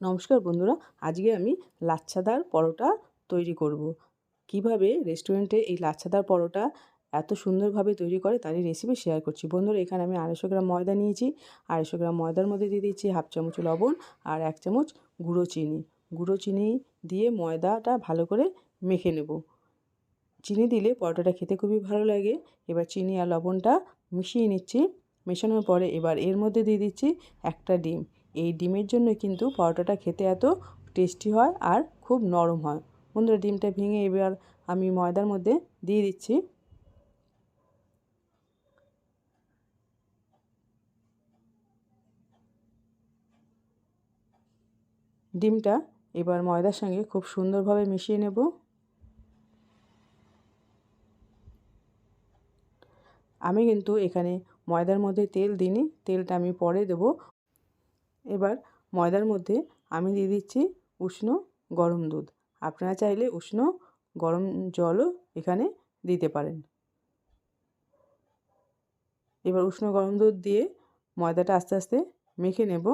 নমস্কার বন্ধুরা, আজকে আমি লাচ্ছাদার পরোটা তৈরি করব। কীভাবে রেস্টুরেন্টে এই লাচ্ছাদার পরোটা এত সুন্দরভাবে তৈরি করে তারই রেসিপি শেয়ার করছি। বন্ধুরা, এখানে আমি আড়াইশো গ্রাম ময়দা নিয়েছি, আড়াইশো গ্রাম ময়দার মধ্যে দিয়ে দিচ্ছি হাফ চামচ লবণ আর এক চামচ গুঁড়ো চিনি। গুঁড়ো চিনি দিয়ে ময়দাটা ভালো করে মেখে নেব। চিনি দিলে পরোটাটা খেতে খুবই ভালো লাগে। এবার চিনি আর লবণটা মিশিয়ে নিচ্ছি। মেশানোর পরে এবার এর মধ্যে দিয়ে দিচ্ছি একটা ডিম। এই ডিমের জন্য কিন্তু পরোটাটা খেতে এত টেস্টি হয় আর খুব নরম হয়। বন্ধুরা, ডিমটা ভেঙে এবার আমি ময়দার মধ্যে দিয়ে দিচ্ছি। ডিমটা এবার ময়দার সঙ্গে খুব সুন্দরভাবে মিশিয়ে নেব। আমি কিন্তু এখানে ময়দার মধ্যে তেল দিইনি, তেলটা আমি পরে দেব। এবার ময়দার মধ্যে আমি দিয়ে দিচ্ছি উষ্ণ গরম দুধ। আপনারা চাইলে উষ্ণ গরম জলও এখানে দিতে পারেন। এবার উষ্ণ গরম দুধ দিয়ে ময়দাটা আস্তে আস্তে মেখে নেব।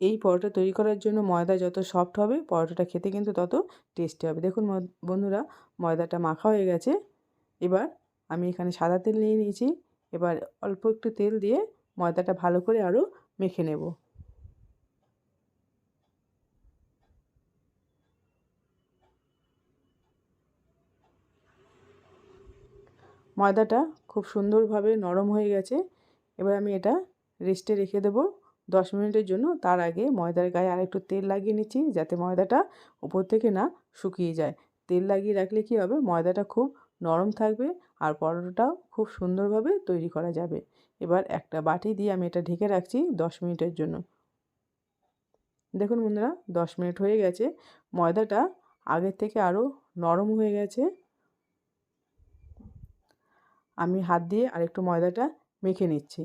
এই পরোটা তৈরি করার জন্য ময়দা যত সফট হবে, পরোটাটা খেতে কিন্তু তত টেস্টি হবে। দেখুন বন্ধুরা, ময়দাটা মাখা হয়ে গেছে। এবার আমি এখানে সাদা তেল নিয়ে নিয়েছি। এবার অল্প একটু তেল দিয়ে ময়দাটা ভালো করে আরও মেখে নেব। ময়দাটা খুব সুন্দরভাবে নরম হয়ে গেছে। এবার আমি এটা রেস্টে রেখে দেবো। দশ মিনিটের জন্য তার আগে ময়দার গায়ে আর একটু তেল লাগিয়ে নিচ্ছি যাতে ময়দাটা উপর থেকে না শুকিয়ে যায়। তেল লাগিয়ে রাখলে কী হবে? ময়দাটা খুব নরম থাকবে আর পরোটাটাও খুব সুন্দরভাবে তৈরি করা যাবে। এবার একটা বাটি দিয়ে আমি এটা ঢেকে রাখছি দশ মিনিটের জন্য। দেখুন বন্ধুরা, দশ মিনিট হয়ে গেছে। ময়দাটা আগের থেকে আরও নরম হয়ে গেছে। আমি হাত দিয়ে আরেকটু ময়দাটা মেখে নিচ্ছি।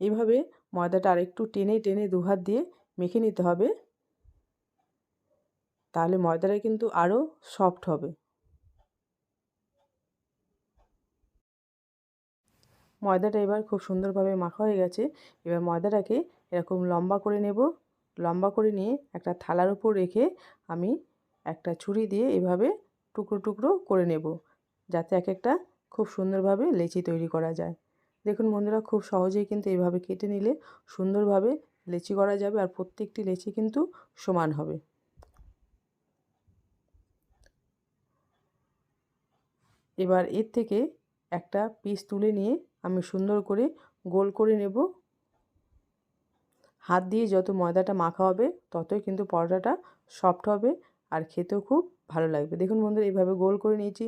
এইভাবে ময়দাটা আরেকটু টেনে টেনে দু হাত দিয়ে মেখে নিতে হবে। তাহলে ময়দাটা কিন্তু আরও সফট হবে। ময়দাটা এবার খুব সুন্দরভাবে মাখা হয়ে গেছে। এবার ময়দাটাকে এরকম লম্বা করে নেব। লম্বা করে নিয়ে একটা থালার উপর রেখে আমি একটা ছুরি দিয়ে এভাবে টুকরো টুকরো করে নেব, যাতে এক একটা খুব সুন্দরভাবে লেচি তৈরি করা যায়। দেখুন বন্ধুরা, খুব সহজেই কিন্তু এইভাবে কেটে নিলে সুন্দরভাবে লেচি করা যাবে আর প্রত্যেকটি লেচি কিন্তু সমান হবে। এবার এর থেকে একটা পিস তুলে নিয়ে আমি সুন্দর করে গোল করে নেব। হাত দিয়ে যত ময়দাটা মাখা হবে, ততই কিন্তু পরোটাটা সফট হবে আর খেতেও খুব ভালো লাগবে। দেখুন বন্ধুরা, এইভাবে গোল করে নিয়েছি।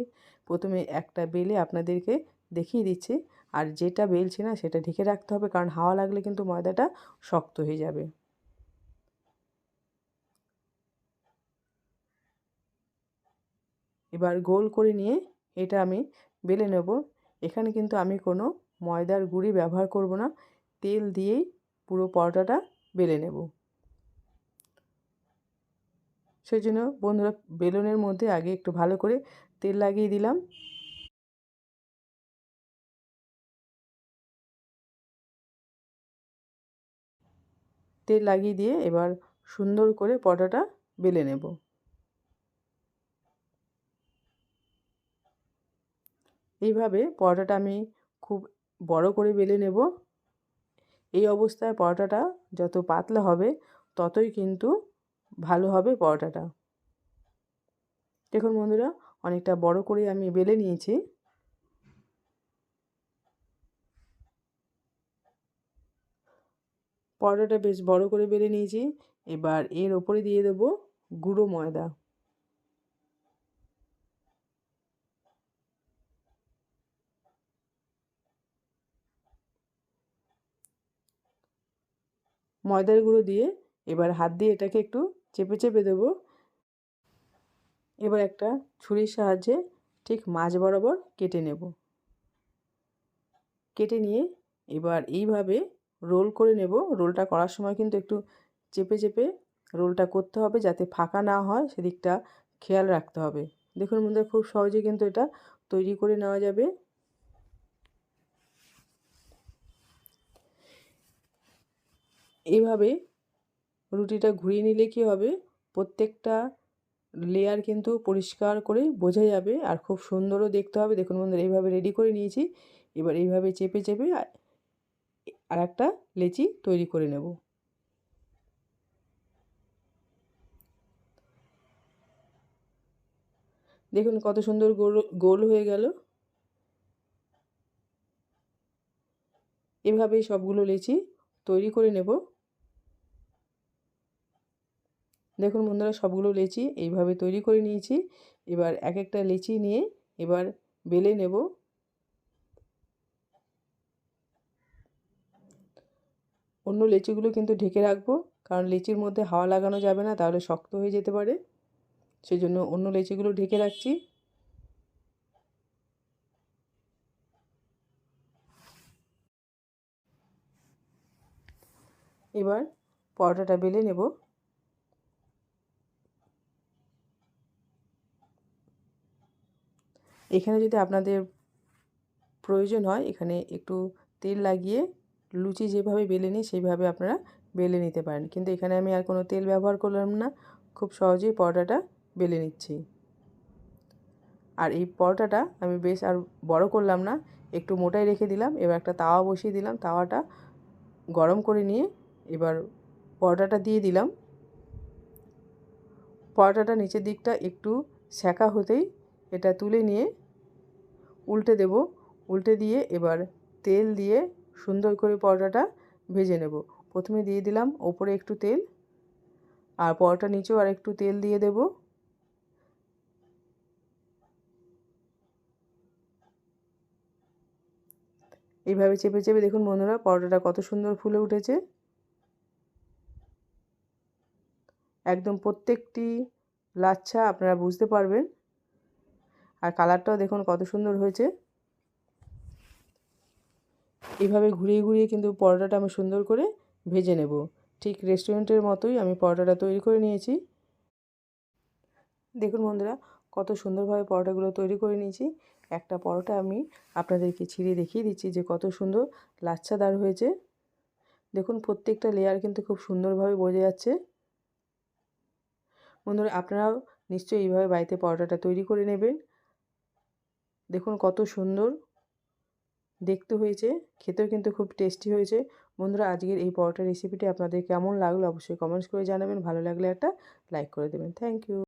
প্রথমে একটা বেলে আপনাদেরকে দেখিয়ে দিচ্ছি। আর যেটা বেলছে না, সেটা ঢেকে রাখতে হবে কারণ হাওয়া লাগলে কিন্তু ময়দাটা শক্ত হয়ে যাবে। এবার গোল করে নিয়ে এটা আমি বেলে নেব। এখানে কিন্তু আমি কোনো ময়দার গুঁড়ি ব্যবহার করব না। তেল দিয়েই পুরো পরোটাটা বেলে নেব। সেই জন্য বন্ধুরা, বেলুনের মধ্যে আগে একটু ভালো করে তেল লাগিয়ে দিলাম। তেল লাগিয়ে দিয়ে এবার সুন্দর করে পরোটাটা বেলে নেব। এইভাবে পরোটাটা আমি খুব বড় করে বেলে নেব। এই অবস্থায় পরোটাটা যত পাতলা হবে, ততই কিন্তু ভালো হবে পরোটাটা। দেখুন বন্ধুরা, অনেকটা বড় করে আমি বেলে নিয়েছি। পরোটাটা বেশ বড় করে বেলে নিয়েছি। এবার এর ওপরে দিয়ে দেবো গুঁড়ো ময়দা। ময়দার গুঁড়ো দিয়ে এবার হাত দিয়ে এটাকে একটু চেপে চেপে দেবো। এবার একটা ছুরির সাহায্যে ঠিক মাছ বরাবর কেটে নেব। কেটে নিয়ে এবার এইভাবে রোল করে নেব। রোলটা করার সময় কিন্তু একটু চেপে চেপে রোলটা করতে হবে যাতে ফাঁকা না হয়, সেদিকটা খেয়াল রাখতে হবে। দেখুন বন্ধুরা, খুব সহজে কিন্তু এটা তৈরি করে নেওয়া যাবে। এইভাবে রুটিটা ঘুরিয়ে নিলে কী হবে? প্রত্যেকটা লেয়ার কিন্তু পরিষ্কার করে বোঝা যাবে আর খুব সুন্দরও দেখতে হবে। দেখুন বন্ধুরা, এইভাবে রেডি করে নিয়েছি। এবার এইভাবে চেপে চেপে আর একটা লেচি তৈরি করে নেব। দেখুন কত সুন্দর গোল গোল হয়ে গেল। এভাবেই সবগুলো লেচি তৈরি করে নেব। দেখুন বন্ধুরা, সবগুলো লেচি এইভাবে তৈরি করে নিয়েছি। এবার এক একটা লেচি নিয়ে এবার বেলে নেব। অন্য লেচিগুলো কিন্তু ঢেকে রাখব, কারণ লেচির মধ্যে হাওয়া লাগানো যাবে না, তাহলে শক্ত হয়ে যেতে পারে। সেই জন্য অন্য লেচিগুলো ঢেকে রাখছি। এবার পরোটাটা বেলে নেব। এখানে যদি আপনাদের প্রয়োজন হয়, এখানে একটু তেল লাগিয়ে লুচি যেভাবে বেলে নিই, সেইভাবে আপনারা বেলে নিতে পারেন। কিন্তু এখানে আমি আর কোনো তেল ব্যবহার করলাম না। খুব সহজেই পরোটাটা বেলে নিচ্ছি। আর এই পরোটাটা আমি বেশ আর বড় করলাম না, একটু মোটাই রেখে দিলাম। এবার একটা তাওয়া বসিয়ে দিলাম। তাওয়াটা গরম করে নিয়ে এবার পরোটাটা দিয়ে দিলাম। পরোটাটা নিচের দিকটা একটু সেঁকা হতেই এটা তুলে নিয়ে উল্টে দেব। উল্টে দিয়ে এবার তেল দিয়ে সুন্দর করে পরোটাটা ভেজে নেব। প্রথমে দিয়ে দিলাম ওপরে একটু তেল, আর পরোটা নিচেও আর একটু তেল দিয়ে দেব। এইভাবে চেপে চেপে দেখুন বন্ধুরা, পরোটাটা কত সুন্দর ফুলে উঠেছে। একদম প্রত্যেকটি লাচ্ছা আপনারা বুঝতে পারবেন। আর কালারটাও দেখুন কত সুন্দর হয়েছে। এভাবে ঘুরিয়ে ঘুরিয়ে কিন্তু পরোটাটা আমি সুন্দর করে ভেজে নেব। ঠিক রেস্টুরেন্টের মতোই আমি পরোটাটা তৈরি করে নিয়েছি। দেখুন বন্ধুরা, কত সুন্দরভাবে পরোটাগুলো তৈরি করে নিয়েছি। একটা পরোটা আমি আপনাদেরকে ছিঁড়ে দেখিয়ে দিচ্ছি যে কত সুন্দর লাচ্ছাদার হয়েছে। দেখুন প্রত্যেকটা লেয়ার কিন্তু খুব সুন্দরভাবে বোঝা যাচ্ছে। বন্ধুরা, আপনারাও নিশ্চয়ই এইভাবে বাড়িতে পরোটাটা তৈরি করে নেবেন। দেখুন কত সুন্দর। দেখতে হয়েছে, খেতেও কিন্তু খুব টেস্টি হয়েছে। বন্ধুরা, আজকের এই পরোটা রেসিপিটি আপনাদের কেমন লাগল অবশ্যই কমেন্টস করে জানাবেন। ভালো লাগলে একটা লাইক করে দেবেন। Thank you